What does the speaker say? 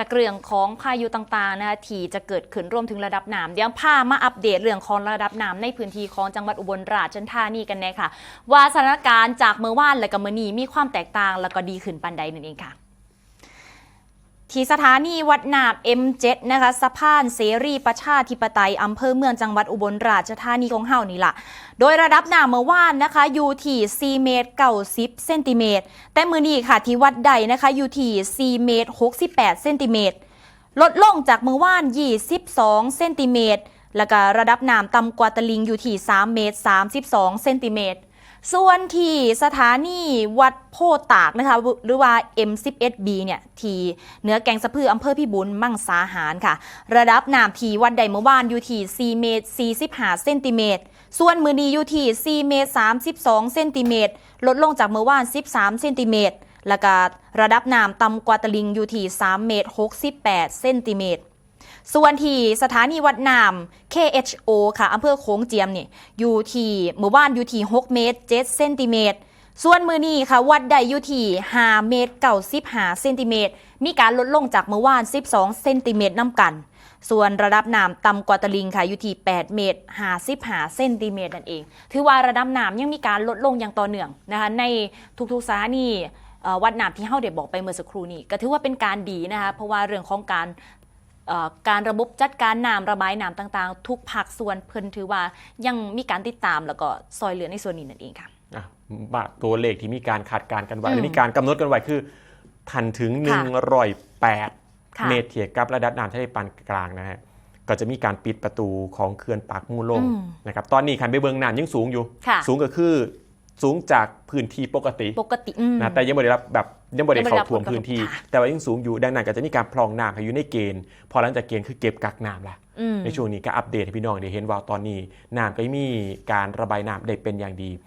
จากเรื่องของพายุต่างๆนะคะที่จะเกิดขึ้นรวมถึงระดับน้ำเดี๋ยวพามาอัปเดตเรื่องของระดับน้ำในพื้นที่ของจังหวัดอุบลราชธานีกันนะค่ะว่าสถานการณ์จากเมื่อวานและก็เมื่อนี้มีความแตกต่างแล้วก็ดีขึ้นปันใดนั่นเองค่ะ ที่สถานีวัดนาบ M7 นะคะสะพานเสรีประชาธิปไตยอำเภอเมืองจังหวัดอุบลราชธานีของเฮานี่ล่ะ โดยระดับน้ำเมื่อวานนะคะอยู่ที่4เมตร90เซนติเมตรแต่มือนี้ค่ะที่วัดใดนะคะอยู่ที่4เมตร68เซนติเมตรลดลงจากเมื่อวาน 22 เซนติเมตร แล้วก็ระดับน้ำต่ำกว่าตลิงอยู่ที่ 3 เมตร 32 เซนติเมตร ส่วนที่สถานีวัดโพตากนะคะหรือว่า M11B เนี่ยที่เหนือแกงสะพืออำเภอพิบูลมั่งสาหารค่ะ ระดับน้ำที่วัดใดเมื่อวานอยู่ที่4เมตร45เซนติเมตรส่วนมือนีอยู่ที่4เมตร32เซนติเมตรลดลงจากเมื่อวาน 13เซนติเมตรแล้วก็ระดับน้ำต่ำกว่าตลิงอยู่ที่3เมตร68เซนติเมตร ส่วนที่สถานีวัดน้ำ KHO ค่ะอำเภอโขงเจียมเนี่ยอยู่ที่เมื่อวานอยู่ที่6เมตร7เซนติเมตรส่วนมือนี้ค่ะ วัดได้อยู่ที่5เมตร95เซนติเมตร มีการลดลงจากเมื่อวาน 12 เซนติเมตรน้ำกัน ส่วนระดับน้ำต่ำกว่าตลิงค่ะอยู่ที่ 8 เมตร55เซนติเมตรนั่นเอง ถือว่าระดับน้ำยังมีการลดลงอย่างต่อเนื่องนะคะ ในทุกๆสถานีวัดน้ำที่เฮาได้บอกไปเมื่อสักครู่นี้ก็ถือว่าเป็นการดีนะคะ เพราะว่าเรื่องของการ การระบบจัดการน้ำระบายน้ำต่างๆ ทุกภาคส่วนเพิ่นถือว่ายังมีการติดตามแล้วก็ซอยเหลือในส่วนนี้นั่นเองค่ะอะบาตัวเลขที่มีการคาดการณ์กันไว้อืมและมีการกำหนดกันไว้คือทันถึงค่ะ108ค่ะเมตรเทียบกับระดับน้ำทะเลปานกลางนะฮะก็จะมีการปิดประตูของเขื่อนปากมูลงอืมนะครับตอนนี้คันไปเบิงน้ำยังสูงอยู่ค่ะสูงก็คือ สูงจากพื้นที่ปกติปกติอืมนะแต่ยังไม่ได้รับแบบยังไม่ได้ยังไม่ได้เข้ารับท่วมผลกระทบพื้นที่ค่ะแต่ว่ายังสูงอยู่ดังนั้นก็จะมีการพรองน้ำให้อยู่ในเกณฑ์พอหลังจากเกณฑ์คือเก็บกักน้ำละอืมในช่วงนี้ก็อัปเดตให้พี่น้องได้เห็นว่าตอนนี้น้ำก็มีการระบายน้ำได้เป็นอย่างดี